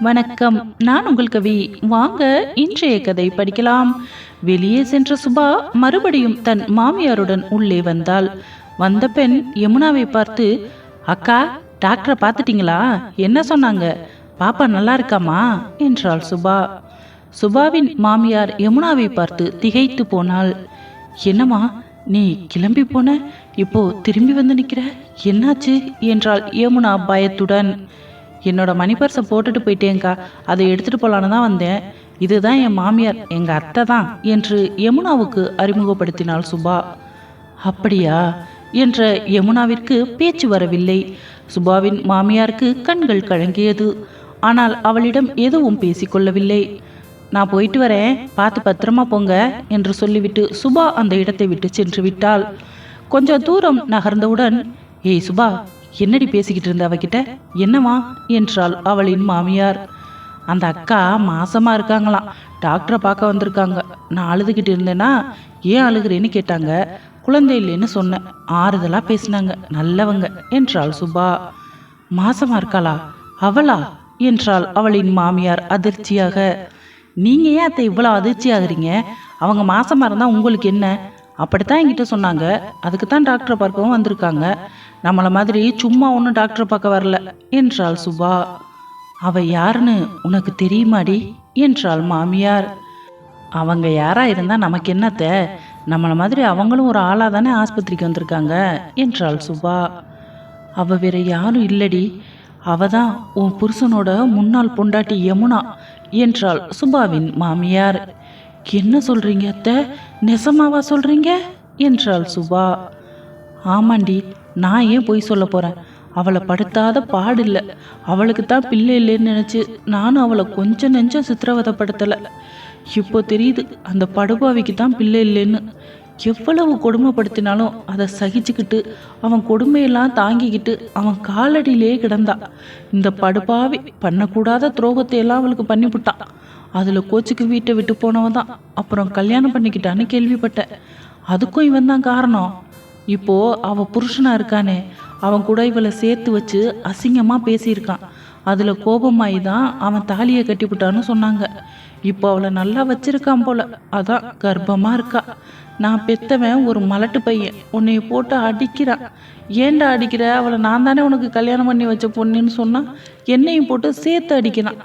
வணக்கம். நான் உங்கள் கவி. வாங்க இன்றைய கதை படிக்கலாம். வெளியே சென்ற சுபா மறுபடியும் தன் மாமியாருடன் உள்ளே வந்தாள். வந்த பெண் யமுனாவை பார்த்து அக்கா டாக்டரை பார்த்துட்டீங்களா? என்ன சொன்னாங்க? பாப்பா நல்லா இருக்காமா என்றாள் சுபா. சுபாவின் மாமியார் யமுனாவை பார்த்து திகைத்து போனாள். என்னம்மா நீ கிளம்பி போன? இப்போ திரும்பி வந்து நிக்கிற? என்னாச்சு? என்றாள் யமுனா பயத்துடன். என்னோட மணி பர்ஸை போட்டுட்டு போயிட்டேங்க்கா அதை எடுத்துட்டு போலான்னு தான் வந்தேன். இதுதான் என் மாமியார் எங்க அத்தை தான் என்று யமுனாவுக்கு அறிமுகப்படுத்தினாள் சுபா. அப்படியா? என்ற யமுனாவிற்கு பேச்சு வரவில்லை. சுபாவின் மாமியாருக்கு கண்கள் கலங்கியது. ஆனால் அவளிடம் எதுவும் பேசிக்கொள்ளவில்லை நான் போயிட்டு வரேன். பார்த்து பத்திரமா போங்க என்று சொல்லிவிட்டு சுபா அந்த இடத்தை விட்டு சென்று விட்டாள். கொஞ்சம் தூரம் நகர்ந்தவுடன் ஏய் சுபா என்னடி பேசிக்கிட்டு இருந்த அவகிட்ட? என்னவா என்றாள் அவளின் மாமியார். அந்த அக்கா மாசமா இருக்காங்களாம். டாக்டரை பார்க்க வந்திருக்காங்க. நான் அழுதுகிட்டு இருந்தேன்னா ஏன் அழுகிறேன்னு கேட்டாங்க. குழந்தை இல்லைன்னு சொன்னேன். ஆறுதலா பேசினாங்க. நல்லவங்க என்றாள் சுபா. மாசமா இருக்காளா? அவளா? என்றாள் அவளின் மாமியார் அதிர்ச்சியாக. நீங்க ஏன் அத்தை இவ்வளோ அதிர்ச்சி ஆகுறீங்க அவங்க மாசமா இருந்தா உங்களுக்கு என்ன? அப்படித்தான் என்கிட்ட சொன்னாங்க. அதுக்கு தான் டாக்டரை பார்க்கவும் வந்திருக்காங்க. நம்மளை மாதிரி சும்மா ஒன்றும் டாக்டரை பார்க்க வரல. என்றாள் சுபா. அவ யாருன்னு உனக்கு தெரியுமாடி? என்றாள் மாமியார். அவங்க யாரா இருந்தா நமக்கு என்னத்த நம்மளை மாதிரி அவங்களும் ஒரு ஆளா தானே ஆஸ்பத்திரிக்கு வந்திருக்காங்க? என்றாள் சுபா. அவ வேற யாரும் இல்லடி. அவ தான் உன் புருஷனோட முன்னாள் பொண்டாட்டி யமுனா என்றாள் சுபாவின் மாமியார். என்ன சொல்றீங்க அத்தை நெசமாவா சொல்றீங்க? என்றாள் சுபா. ஆமாண்டி. நான் ஏன் பொய் சொல்ல போறேன்? அவளை படுத்தாத பாடில்லை. அவளுக்கு தான் பிள்ளை இல்லைன்னு நினச்சி நானும் அவளை கொஞ்சம் நெஞ்சம் சித்திரவதைப்படுத்தலை. இப்போ தெரியுது அந்த படுபாவிக்கு தான் பிள்ளை இல்லைன்னு. எவ்வளவு கொடுமைப்படுத்தினாலும் அதை சகிச்சுக்கிட்டு அவன் கொடுமையெல்லாம் தாங்கிக்கிட்டு அவன் காலடியிலே கிடந்தா. இந்த படுபாவி பண்ணக்கூடாத துரோகத்தை எல்லாம் அவளுக்கு பண்ணிவிட்டான் அதில் கோச்சுக்கு வீட்டை விட்டு போனவன் தான். அப்புறம் கல்யாணம் பண்ணிக்கிட்டான்னு கேள்விப்பட்டேன். அதுக்கும் இவன் தான் காரணம். இப்போ அவ புருஷனா இருக்கானே அவன் கூட இவளை சேர்த்து வச்சு அசிங்கமா பேசியிருக்கான். அதுல கோபமாயி தான் அவன் தாலியை கட்டிவிட்டான்னு சொன்னாங்க. இப்போ அவளை நல்லா வச்சிருக்கான் போல அதான் கர்ப்பமா இருக்கா. நான் பெத்தவன் ஒரு மலட்டு பையன் உன்னைய போட்டு அடிக்கிறான் ஏன்டா அடிக்கிற? அவளை நான் தானே உனக்கு கல்யாணம் பண்ணி வச்ச பொண்ணுன்னு சொன்னா என்னையும் போட்டு சேர்த்து அடிக்கிறான்.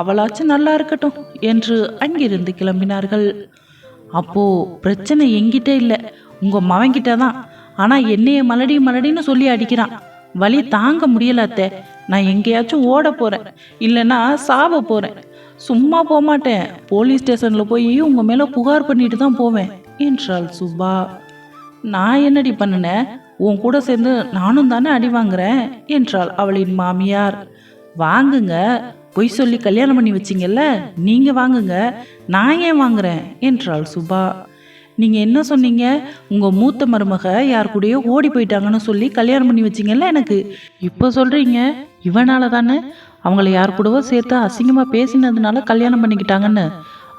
அவளாச்சும் நல்லா இருக்கட்டும் என்று அங்கிருந்து கிளம்பினார்கள். அப்போ பிரச்சனை எங்கிட்ட இல்லை உங்க மவன்கிட்ட தான் ஆனால் என்னைய மலடி மலடின்னு சொல்லி அடிக்கிறான். வலி தாங்க முடியல அத்தை. நான் எங்கேயாச்சும் ஓட போகிறேன் இல்லைன்னா சாவ போகிறேன் சும்மா போக மாட்டேன் போலீஸ் ஸ்டேஷனில் போய் உங்கள் மேலே புகார் பண்ணிட்டு தான் போவேன் என்றாள் சுபா. நான் என்னடி பண்ணினேன் உன் கூட சேர்ந்து நானும் தானே அடி வாங்குறேன் என்றாள் அவளின் மாமியார். வாங்குங்க. பொய் சொல்லி கல்யாணம் பண்ணி வச்சிங்கல்ல? நீங்கள் வாங்குங்க. நான் ஏன் வாங்குறேன்? என்றாள் சுபா. நீங்க என்ன சொன்னீங்க? உங்க மூத்த மருமக யார் கூடயோ ஓடி போயிட்டாங்கன்னு சொல்லி கல்யாணம் பண்ணி வச்சிங்கல்ல எனக்கு. இப்போ சொல்றீங்க? இவனால தானே? அவங்கள யார் கூடவோ சேர்த்து அசிங்கமா பேசினதுனால கல்யாணம் பண்ணிக்கிட்டாங்கன்னு.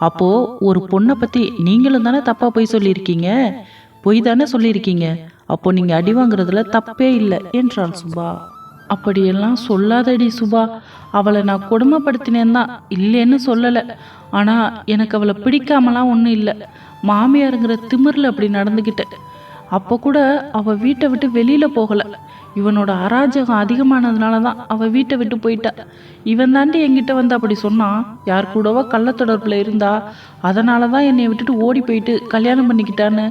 அப்போ ஒரு பொண்ணை பத்தி நீங்களும் தானே தப்பா போய் சொல்லியிருக்கீங்க? பொய் தானே சொல்லியிருக்கீங்க. அப்போ நீங்க அடி வாங்குறதுல தப்பே இல்லை என்றாள் சுபா. அப்படியெல்லாம் சொல்லாதடி சுபா. அவளை நான் கொடுமைப்படுத்தினேன் தான் இல்லைன்னு சொல்லலை. ஆனால் எனக்கு அவளை பிடிக்காமலாம் ஒன்றும் இல்லை. மாமியாருங்கிற திமிரில் அப்படி நடந்துக்கிட்டேன் அப்போ கூட அவள் வீட்டை விட்டு வெளியில் போகலை. இவனோட அராஜகம் அதிகமானதுனால தான் அவள் வீட்டை விட்டு போயிட்டா. இவன் தாண்டி என்கிட்ட வந்து அப்படி சொன்னான் யார் கூடவோ கள்ளத்தொடர்பில் இருந்தா அதனால தான் என்னை விட்டுட்டு ஓடி போயிட்டு கல்யாணம் பண்ணிக்கிட்டான்னு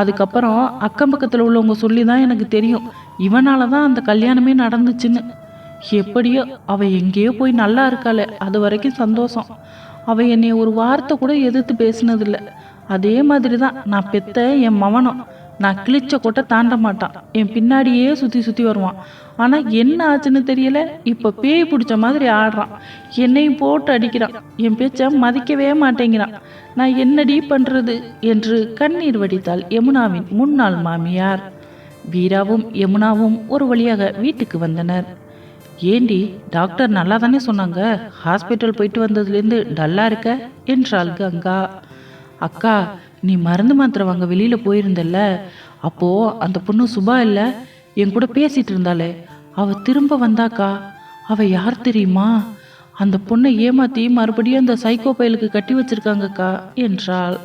அதுக்கப்புறம் அக்கம் பக்கத்தில் உள்ளவங்க சொல்லி தான் எனக்கு தெரியும். இவனால தான் அந்த கல்யாணமே நடந்துச்சுன்னு. எப்படியோ அவள் எங்கேயோ போய் நல்லா இருக்காளே அது வரைக்கும் சந்தோஷம். அவள் என்னை ஒரு வார்த்தை கூட எதிர்த்து பேசினதில்லை. அதே மாதிரி தான் நான் பெத்த என் மவனம். நான் கிழிச்ச கொட்டை தாண்ட மாட்டான். என் பின்னாடியே சுற்றி சுற்றி வருவான். ஆனால் என்ன ஆச்சுன்னு தெரியல. இப்போ பேய் பிடிச்ச மாதிரி ஆடுறான். என்னையும் போட்டு அடிக்கிறான். என் பேச்சை மதிக்கவே மாட்டேங்கிறான். நான் என்னடி பண்ணுறது என்று கண்ணீர் வடித்தாள் யமுனாவின் முன்னாள் மாமியார். வீராவும் யமுனாவும் ஒரு வழியாக வீட்டுக்கு வந்தனர். ஏண்டி டாக்டர் நல்லா தானே சொன்னாங்க? ஹாஸ்பிட்டல் போயிட்டு வந்ததுலேருந்து டல்லா இருக்க? என்றாள் கங்கா. அக்கா நீ மருந்து மாத்திரை வாங்க வெளியில போயிருந்தல்ல? அப்போ அந்த பொண்ணு சுபா இல்ல? என் கூட பேசிட்டு இருந்தாளே. அவ திரும்ப வந்தாக்கா? அவ யார் தெரியுமா? அந்த பொண்ணை ஏமாத்தி மறுபடியும் அந்த சைக்கோ பயலுக்கு கட்டி வச்சிருக்காங்கக்கா என்றாள்.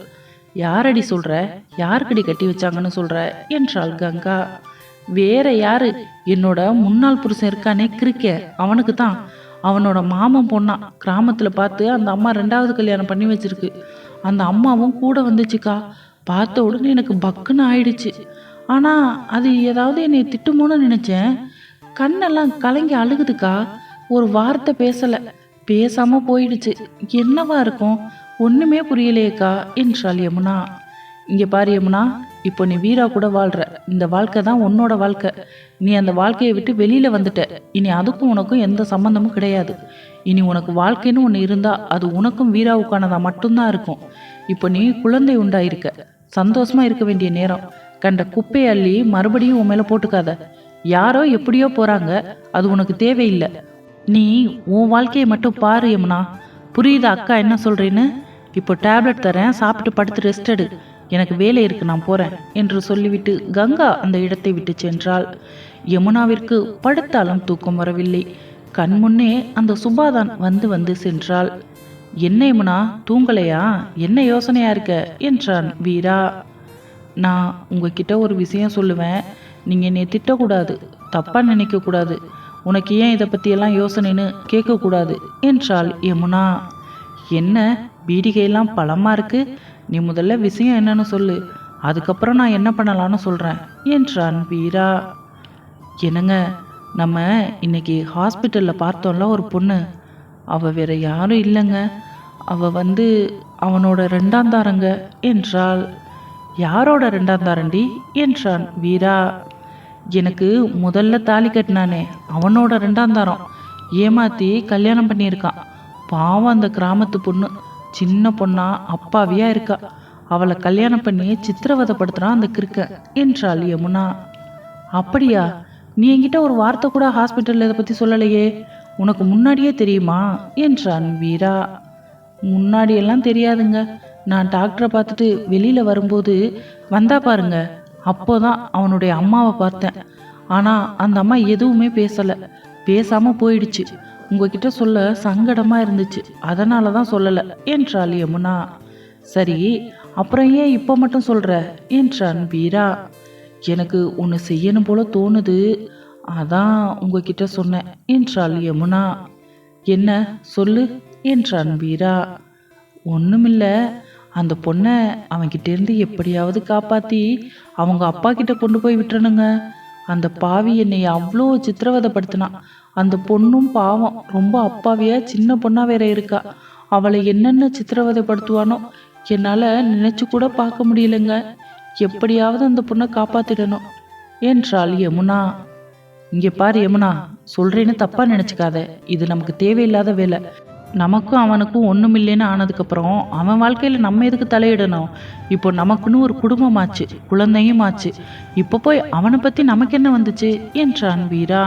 யாரடி சொல்ற? யாருக்கடி கட்டி வச்சாங்கன்னு சொல்ற? என்றாள் கங்கா. வேற யாரு? என்னோட முன்னாள் புருஷன் இருக்கானே கிரிக்க அவனுக்கு தான். அவனோட மாமன் பொண்ணா. கிராமத்துல பார்த்து அந்த அம்மா ரெண்டாவது கல்யாணம் பண்ணி வச்சிருக்கு. அந்த அம்மாவும் கூட வந்துச்சுக்கா. பார்த்த உடனே எனக்கு பக்குன்னு ஆயிடுச்சு. ஆனா அது ஏதாவது என்னை திட்டுமோன்னு நினைச்சேன். கண்ணெல்லாம் கலங்கி அழுகுதுக்கா. ஒரு வார்த்தை பேசல. பேசாம போயிடுச்சு. என்னவா இருக்கும்? ஒண்ணுமே புரியலையேக்கா என்றாள் யமுனா. இங்க பாரு யமுனா இப்போ நீ வீரா கூட வாழ்ற. இந்த வாழ்க்கை தான் உன்னோட வாழ்க்கை. நீ அந்த வாழ்க்கையை விட்டு வெளியில வந்துட்ட. இனி அதுக்கும் உனக்கும் எந்த சம்பந்தமும் கிடையாது. இனி உனக்கு வாழ்க்கைன்னு ஒன்று இருந்தா அது உனக்கும் வீராவுக்கானதா மட்டும்தான் இருக்கும். இப்போ நீ குழந்தை உண்டாயிருக்க. சந்தோஷமா இருக்க வேண்டிய நேரம். கண்ட குப்பையை அள்ளி மறுபடியும் உன் மேல போட்டுக்காத. யாரோ எப்படியோ போறாங்க அது உனக்கு தேவையில்லை. நீ உன் வாழ்க்கையை மட்டும் பாரு யமுனா. புரியுது அக்கா என்ன சொல்றேன்னு? இப்போ டேப்லெட் தரேன் சாப்பிட்டு படுத்து ரெஸ்ட் எடு. எனக்கு வேலை இருக்கு நான் போறேன் என்று சொல்லிவிட்டு கங்கா அந்த இடத்தை விட்டு சென்றாள். யமுனாவிற்கு படுத்தாலும் தூக்கம் வரவில்லை. கண் முன்னே அந்த சுபாதான் வந்து வந்து சென்றாள். என்ன யமுனா தூங்கலையா? என்ன யோசனையா இருக்க? என்றான் வீரா. நான் உங்ககிட்ட ஒரு விஷயம் சொல்லுவேன். நீங்கள் என்னை திட்டக்கூடாது தப்பாக நினைக்கக்கூடாது. உனக்கு ஏன் இதை பற்றியெல்லாம் யோசனைன்னு கேட்கக்கூடாது என்றாள் யமுனா. என்ன? பீடிகையெல்லாம் பழமாக இருக்குது நீ முதல்ல விஷயம் என்னன்னு சொல்லு. அதுக்கப்புறம் நான் என்ன பண்ணலான்னு சொல்கிறேன் என்றான் வீரா. என்னங்க நம்ம இன்னைக்கு ஹாஸ்பிட்டலில் பார்த்தோம்ல ஒரு பொண்ணு. அவள் வேற யாரும் இல்லைங்க. அவள் வந்து அவனோட ரெண்டாம் தாரங்க என்றாள். யாரோட ரெண்டாந்தாரண்டி? என்றான் வீரா. எனக்கு முதல்ல தாலி கட்டினானே அவனோட ரெண்டாம் தாரம். ஏமாத்தி கல்யாணம் பண்ணியிருக்கான் பாவம் அந்த கிராமத்து பொண்ணு. சின்ன பொண்ணா அப்பாவியா இருக்கா. அவளை கல்யாணம் பண்ணி சித்திரவதைப்படுத்துறான் அந்த கிறுக்கன் என்றாள் யமுனா. அப்படியா? நீ என்கிட்ட ஒரு வார்த்தை கூட ஹாஸ்பிட்டலில் இதை பற்றி சொல்லலையே. உனக்கு முன்னாடியே தெரியுமா? என்றான் வீரா. முன்னாடியெல்லாம் தெரியாதுங்க. நான் டாக்டரை பார்த்துட்டு வெளியில் வரும்போது வந்தா பாருங்க. அப்போதான் அவனுடைய அம்மாவை பார்த்தேன். ஆனால் அந்த அம்மா எதுவுமே பேசலை. பேசாமல் போயிடுச்சு. உங்ககிட்ட சொல்ல சங்கடமாக இருந்துச்சு. அதனால தான் சொல்லலை என்றாள் யமுனா. சரி அப்புறம் ஏன் இப்போ மட்டும் சொல்கிற என்றான் வீரா. எனக்கு ஒன்று செய்யணும் போல தோணுது. அதான் உங்ககிட்ட சொன்னேன் என்றாள் யமுனா. என்ன சொல்லு என்றான் வீரா. ஒன்றுமில்லை அந்த பொண்ணை அவன்கிட்டேருந்து எப்படியாவது காப்பாற்றி அவங்க அப்பா கிட்ட கொண்டு போய் விட்டுறணுங்க. அந்த பாவி என்னை அவ்வளோ சித்திரவதைப்படுத்தினான் அந்த பொண்ணும் பாவம் ரொம்ப அப்பாவியா சின்ன பொண்ணா வேற இருக்கா. அவளை என்னென்ன சித்திரவதைப்படுத்துவானோ என்னால் நினைச்சு கூட பார்க்க முடியலங்க. எப்படியாவது அந்த பொண்ணை காப்பாத்திடணும். என்றாள் யமுனா. இங்கே பாரு யமுனா சொல்றேன்னு தப்பா நினைச்சுக்காத. இது நமக்கு தேவையில்லாத வேலை. நமக்கும் அவனுக்கும் ஒன்றும் இல்லைன்னு ஆனதுக்கப்புறம் அவன் வாழ்க்கையில் நம்ம எதுக்கு தலையிடணும்? இப்போ நமக்குன்னு ஒரு குடும்பமாச்சு குழந்தையும் ஆச்சு இப்போ போய் அவனை பற்றி நமக்கு என்ன வந்துச்சு? என்றான் வீரா.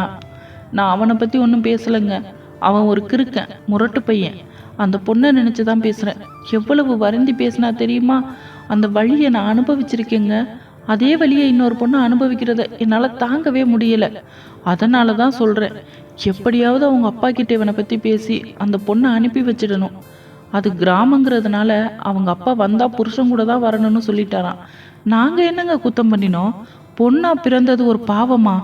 நான் அவனை பற்றி ஒன்றும் பேசலைங்க. அவன் ஒரு கிறுக்கன் முரட்டு பையன். அந்த பொண்ணை நினச்சி தான் பேசுகிறேன் எவ்வளவு வருந்தி பேசினா தெரியுமா? அந்த வழியை நான் அனுபவிச்சிருக்கேங்க. அதே வழியை இன்னொரு பொண்ணு அனுபவிக்கிறத என்னால் தாங்கவே முடியல. அதனால தான் சொல்கிறேன் எப்படியாவது அவங்க அப்பா கிட்ட இவனை பற்றி பேசி அந்த பொண்ணை அனுப்பி வச்சிடணும். அது கிராமங்கிறதுனால அவங்க அப்பா வந்தால் புருஷன் கூட தான் வரணும்னு சொல்லிட்டாராம். நாங்கள் என்னங்க குத்தம் பண்ணினோம்? பொண்ணா பிறந்தது ஒரு பாவமா?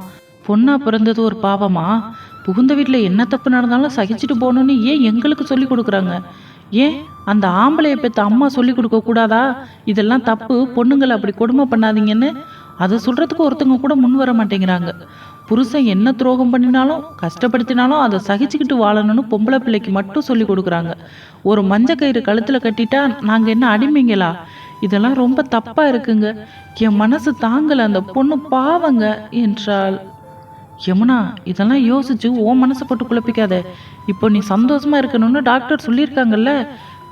பொண்ணா பிறந்தது ஒரு பாவமா? புகுந்த வீட்டில் என்ன தப்பு நடந்தாலும் சகிச்சுட்டு போகணும்னு ஏன் எங்களுக்கு சொல்லி கொடுக்குறாங்க? ஏன்? அந்த ஆம்பளையை பெற்ற அம்மா சொல்லி கொடுக்க கூடாதா? இதெல்லாம் தப்பு. பொண்ணுங்களை அப்படி கொடுமை பண்ணாதீங்கன்னு. அதை சொல்றதுக்கு ஒருத்தங்க கூட முன் வர மாட்டேங்கிறாங்க. புருஷன் என்ன துரோகம் பண்ணினாலும் கஷ்டப்படுத்தினாலும் அதை சகிச்சுக்கிட்டு வாழணும்னு பொம்பளை பிள்ளைக்கு மட்டும் சொல்லி கொடுக்குறாங்க. ஒரு மஞ்ச கயிறு கழுத்தில் கட்டிட்டா நாங்கள் என்ன அடிமைங்களா? இதெல்லாம் ரொம்ப தப்பா இருக்குங்க. என் மனசு தாங்கல அந்த பொண்ணு பாவங்க என்றாள். யமுனா இதெல்லாம் யோசிச்சு ஓ மனசை போட்டு குழப்பிக்காத. இப்போ நீ சந்தோஷமா இருக்கணும்னு டாக்டர் சொல்லியிருக்காங்கல்ல.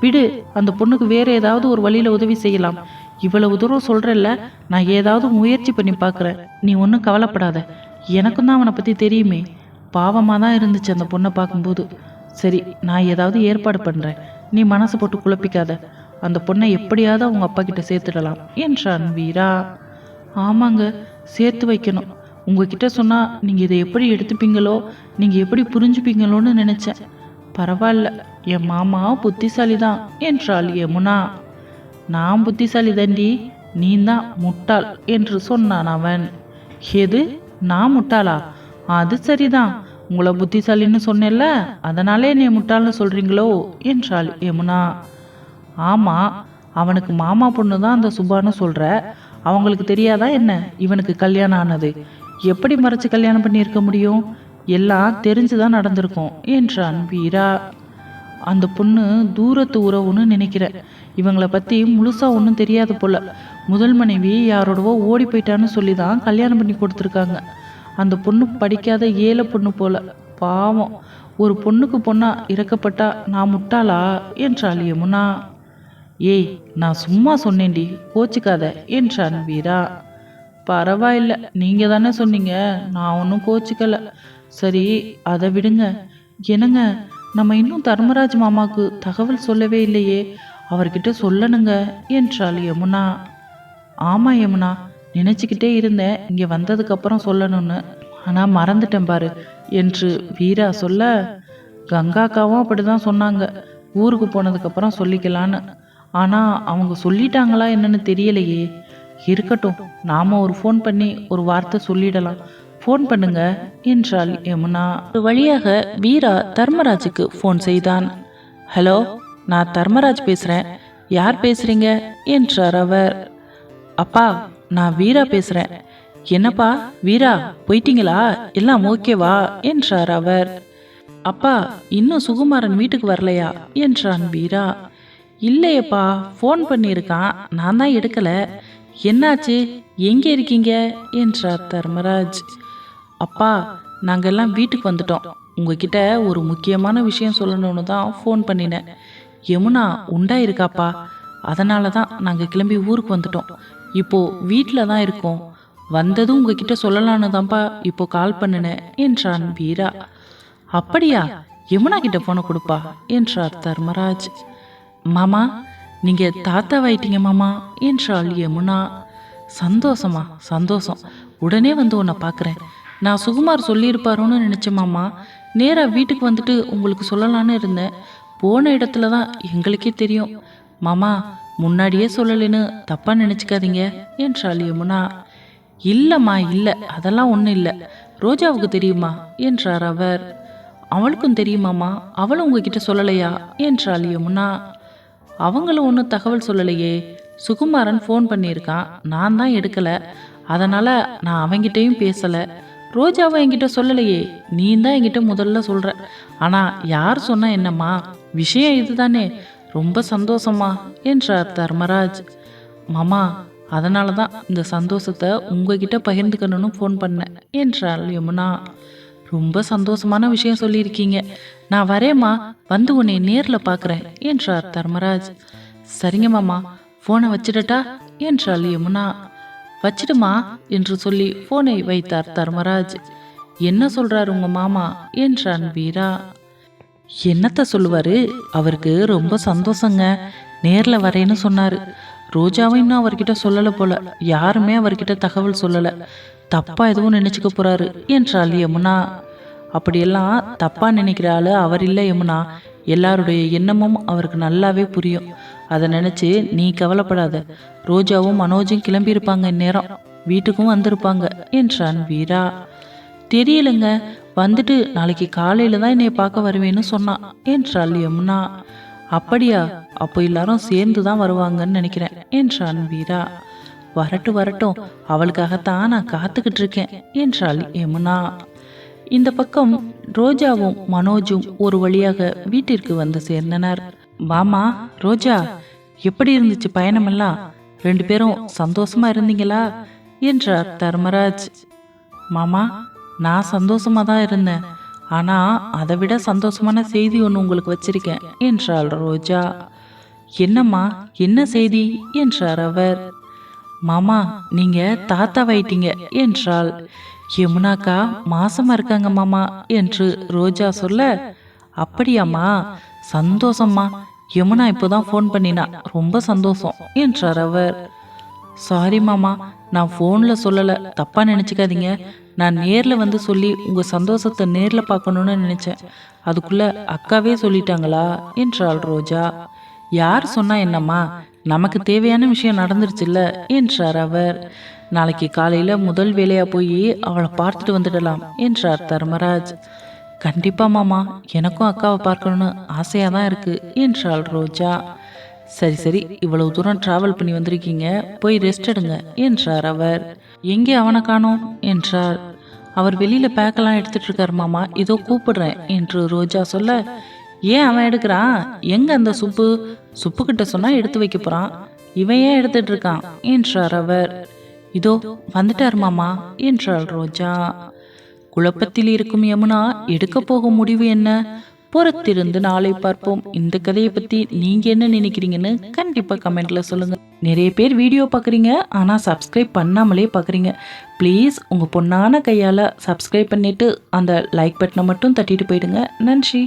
விடு அந்த பொண்ணுக்கு வேற ஏதாவது ஒரு வழியில உதவி செய்யலாம். இவ்வளவு தூரம் சொல்றல்ல நான் ஏதாவது முயற்சி பண்ணி பார்க்குறேன். நீ ஒன்றும் கவலைப்படாத. எனக்கும் தான் அவனை பற்றி தெரியுமே. பாவமாக தான் இருந்துச்சு அந்த பொண்ணை பார்க்கும்போது. சரி நான் ஏதாவது ஏற்பாடு பண்ணுறேன் நீ மனசு போட்டு குழப்பிக்காத. அந்த பொண்ணை எப்படியாவது அவங்க அப்பா கிட்ட சேர்த்துடலாம் என்றான் வீரா. ஆமாங்க சேர்த்து வைக்கணும். உங்ககிட்ட சொன்னால் நீங்கள் இதை எப்படி எடுத்துப்பீங்களோ நீங்கள் எப்படி புரிஞ்சுப்பீங்களோன்னு நினச்சேன். பரவாயில்ல என் மாமா புத்திசாலி தான் என்றாள் யமுனா. நான் புத்திசாலி தண்டி நீ தான் முட்டாள் என்று சொன்னான் அவன். எது? நான் முட்டாளா? அது சரிதான். உங்களை புத்திசாலின்னு சொன்னேல்ல அதனாலே நீ முட்டாள்னு சொல்றீங்களோ? என்றாள் யமுனா. ஆமா அவனுக்கு மாமா பொண்ணு தான் அந்த சுபான்னு சொல்ற. அவங்களுக்கு தெரியாதா என்ன? இவனுக்கு கல்யாணம் ஆனது. எப்படி மறைச்சு கல்யாணம் பண்ணியிருக்க முடியும்? எல்லாம் தெரிஞ்சுதான் நடந்திருக்கும் என்றான் வீரா. அந்த பொண்ணு தூரத்து உறவுன்னு நினைக்கிறேன் இவங்களை பற்றி முழுசாக ஒன்றும் தெரியாது போல. முதல் மனைவி யாரோடவோ ஓடி போயிட்டான்னு சொல்லி தான் கல்யாணம் பண்ணி கொடுத்துருக்காங்க. அந்த பொண்ணு படிக்காத ஏழை பொண்ணு போல. பாவம். ஒரு பொண்ணுக்கு பொண்ணா இறக்கப்பட்டா நான் முட்டாளா? என்றாள் யமுனா. ஏய் நான் சும்மா சொன்னேன்டி கோச்சிக்காத என்றான் வீரா. பரவாயில்ல நீங்க தானே சொன்னீங்க. நான் ஒன்றும் கோச்சிக்கல. சரி அதை விடுங்க. என்னங்க நம்ம இன்னும் தர்மராஜ் மாமாவுக்கு தகவல் சொல்லவே இல்லையே. அவர்கிட்ட சொல்லணுங்க என்றாள் யமுனா. ஆமா யமுனா நினச்சிக்கிட்டே இருந்தேன் இங்கே வந்ததுக்கப்புறம் சொல்லணும்னு. ஆனால் மறந்துட்டேன் பாரு என்று வீரா சொல்ல கங்காக்காவும் அப்படிதான் சொன்னாங்க. ஊருக்கு போனதுக்கப்புறம் சொல்லிக்கலான்னு ஆனால் அவங்க சொல்லிட்டாங்களா என்னன்னு தெரியலையே. இருக்கட்டும் நாம ஒரு ஃபோன் பண்ணி ஒரு வார்த்தை சொல்லிடலாம். ஃபோன் பண்ணுங்க என்றாள் யமுனா. ஒரு வழியாக வீரா தர்மராஜுக்கு ஃபோன் செய்தான். ஹலோ நான் தர்மராஜ் பேசுகிறேன் யார் பேசுறீங்க? என்றார் அவர். அப்பா நான் வீரா பேசுகிறேன் என்னப்பா வீரா போயிட்டீங்களா? எல்லாம் ஓகேவா என்றார் அவர். அப்பா இன்னும் சுகுமாரன் வீட்டுக்கு வரலையா? என்றான் வீரா. இல்லையப்பா ஃபோன் பண்ணியிருக்கான். நான் தான் எடுக்கல. என்னாச்சு? எங்கே இருக்கீங்க? என்றார் தர்மராஜ். அப்பா நாங்கள்லாம் வீட்டுக்கு வந்துட்டோம். உங்ககிட்ட ஒரு முக்கியமான விஷயம் சொல்லணும்னு தான் ஃபோன் பண்ணினேன். யமுனா உண்டா இருக்காப்பா? அதனால தான் நாங்கள் கிளம்பி ஊருக்கு வந்துட்டோம். இப்போ வீட்டில் தான் இருக்கோம். வந்ததும் உங்ககிட்ட சொல்லலான்னு தான்ப்பா இப்போ கால் பண்ணினேன் என்றான் வீரா. அப்படியா? யமுனா கிட்ட போன கொடுப்பா என்றார் தர்மராஜ். மாமா நீங்க தாத்தாவாயிட்டீங்க மாமா என்றாள் யமுனா. சந்தோஷமா சந்தோஷம். உடனே வந்து உன்னை பார்க்குறேன். நான் சுகுமார் சொல்லியிருப்பாரோன்னு நினச்சேன் மாமா. நேராக வீட்டுக்கு வந்துட்டு உங்களுக்கு சொல்லலான்னு இருந்தேன். போன இடத்துல தான் எங்களுக்கே தெரியும். மாமா முன்னாடியே சொல்லலைன்னு தப்பாக நினச்சிக்காதீங்க என்றாள் யமுனா இல்லைம்மா இல்லை. அதெல்லாம் ஒன்றும் இல்லை. ரோஜாவுக்கு தெரியுமா? என்றார் அவர். அவளுக்கும் தெரியுமாம்மா? அவளும் உங்ககிட்ட சொல்லலையா? என்றாள் யமுனா. அவங்களும் ஒன்றும் தகவல் சொல்லலையே. சுகுமாரன் ஃபோன் பண்ணியிருக்கான். நான் தான் எடுக்கலை. அதனால் நான் அவங்கிட்டையும் பேசலை. ரோஜாவை என்கிட்ட சொல்லலையே. நீ தான் என்கிட்ட முதல்ல சொல்கிற ஆனால் யார் சொன்னால் என்னம்மா? விஷயம் இதுதானே. ரொம்ப சந்தோஷமா? என்றார் தர்மராஜ்? மாமா அதனால தான் இந்த சந்தோஷத்தை உங்ககிட்ட பகிர்ந்துக்கணும்னு ஃபோன் பண்ணேன். என்றாள் யமுனா? ரொம்ப சந்தோஷமான விஷயம் சொல்லியிருக்கீங்க. நான் வரேம்மா வந்து உன்னை நேரில் பார்க்குறேன் என்றார் தர்மராஜ்? சரிங்க மாமா ஃபோனை வச்சிடட்டா? என்றாள் யமுனா? வச்சிடுமா என்று சொல்லி ஃபோனை வைத்தார் தர்மராஜ். என்ன சொல்கிறார் உங்க மாமா? என்றான் வீரா? என்னத்த சொல்லுவாரு? அவருக்கு ரொம்ப சந்தோஷங்க. நேரில் வரேன்னு சொன்னாரு. ரோஜாவும் இன்னும் அவர்கிட்ட சொல்லலை போல. யாருமே அவர்கிட்ட தகவல் சொல்லலை. தப்பா எதுவும் நினைச்சுக்க போறாரு என்றாள் யமுனா. அப்படியெல்லாம் தப்பா நினைக்கிற ஆள் அவர் இல்லை யமுனா. எல்லாருடைய எண்ணமும் அவருக்கு நல்லாவே புரியும். அதை நினைச்சு நீ கவலைப்படாத. ரோஜாவும் மனோஜும் கிளம்பியிருப்பாங்க இந்நேரம். வீட்டுக்கும் வந்திருப்பாங்க என்றான் வீரா. தெரியலங்க. வந்துட்டு நாளைக்கு காலையில தான் என்னை பார்க்க வருவேன்னு சொன்னான் என்றாள் யமுனா அப்படியா அப்போ எல்லாரும் சேர்ந்து தான் வருவாங்கன்னு நினைக்கிறேன் என்றான் வீரா. வரட்டும் வரட்டும் அவளுக்காகத்தான் நான் காத்துக்கிட்டு இருக்கேன் என்றாள் யமுனா. இந்த பக்கம் ரோஜாவும் மனோஜும் ஒரு வழியாக வீட்டிற்கு வந்து சேர்ந்தனர். மாமா ரோஜா எப்படி இருந்துச்சு பயணமெல்லாம்? ரெண்டு பேரும் சந்தோஷமா இருந்தீங்களா? என்றார் தர்மராஜ். மாமா நான் சந்தோஷமா தான் இருந்தேன். ஆனா அதை விட சந்தோஷமான செய்தி ஒன்று உங்களுக்கு வச்சிருக்கேன். என்றாள் ரோஜா. என்னம்மா என்ன செய்தி? என்றார் அவர். மாமா நீங்க தாத்தாவாயிட்டீங்க என்றாள். யமுனாக்கா மாசமா இருக்காங்க மாமா என்று ரோஜா சொல்ல அப்படியாம்மா சந்தோஷம்மா. யமுனா இப்போதான் ஃபோன் பண்ணினா ரொம்ப சந்தோஷம் என்றார் அவர். சாரி மாமா நான் ஃபோனில் சொல்லலை தப்பாக நினச்சிக்காதீங்க. நான் நேரில் வந்து சொல்லி உங்கள் சந்தோஷத்தை நேரில் பார்க்கணுன்னு நினச்சேன். அதுக்குள்ளே அக்காவே சொல்லிட்டாங்களா? என்றாள் ரோஜா. யார் சொன்னா என்னம்மா? நமக்கு தேவையான விஷயம் நடந்துருச்சுல்ல? என்றார் அவர். நாளைக்கு காலையில் முதல் வேலையாக போய் அவளை பார்த்துட்டு வந்துடலாம் என்றார் தர்மராஜ். கண்டிப்பா மாமா எனக்கும் அக்காவை பார்க்கணும்னு ஆசையாக தான் இருக்கு என்றாள் ரோஜா. சரி சரி இவ்வளவு தூரம் டிராவல் பண்ணி வந்திருக்கீங்க போய் ரெஸ்ட் எடுங்க என்றார் அவர். எங்கே அவனை காணோம்? என்றார். அவர் வெளியில பேக்கெல்லாம் எடுத்துட்டு இருக்கார் மாமா. இதோ கூப்பிடுறேன் என்று ரோஜா சொல்ல ஏன் அவன் எடுக்கிறான்? எங்க அந்த சுப்பு? சுப்பு கிட்ட சொன்னா எடுத்து வைக்க போறான். இவன் ஏன் எடுத்துட்டு இருக்கான் என்றார் அவர். இதோ வந்துட்டார் மாமா என்றாள் ரோஜா. குழப்பத்தில் இருக்கும் யமுனா எடுக்க போகும் முடிவு என்ன? பொறுத்திருந்து நாளை பார்ப்போம். இந்த கதையை பத்தி நீங்க என்ன நினைக்கிறீங்கன்னு கண்டிப்பா கமெண்ட்ல சொல்லுங்க. நிறைய பேர் வீடியோ பார்க்குறீங்க ஆனால் சப்ஸ்கிரைப் பண்ணாமலே பார்க்குறீங்க ப்ளீஸ் உங்கள் பொண்ணான கையால் சப்ஸ்கிரைப் பண்ணிவிட்டு அந்த லைக் பட்டனை மட்டும் தட்டிட்டு போயிடுங்க. நன்றி.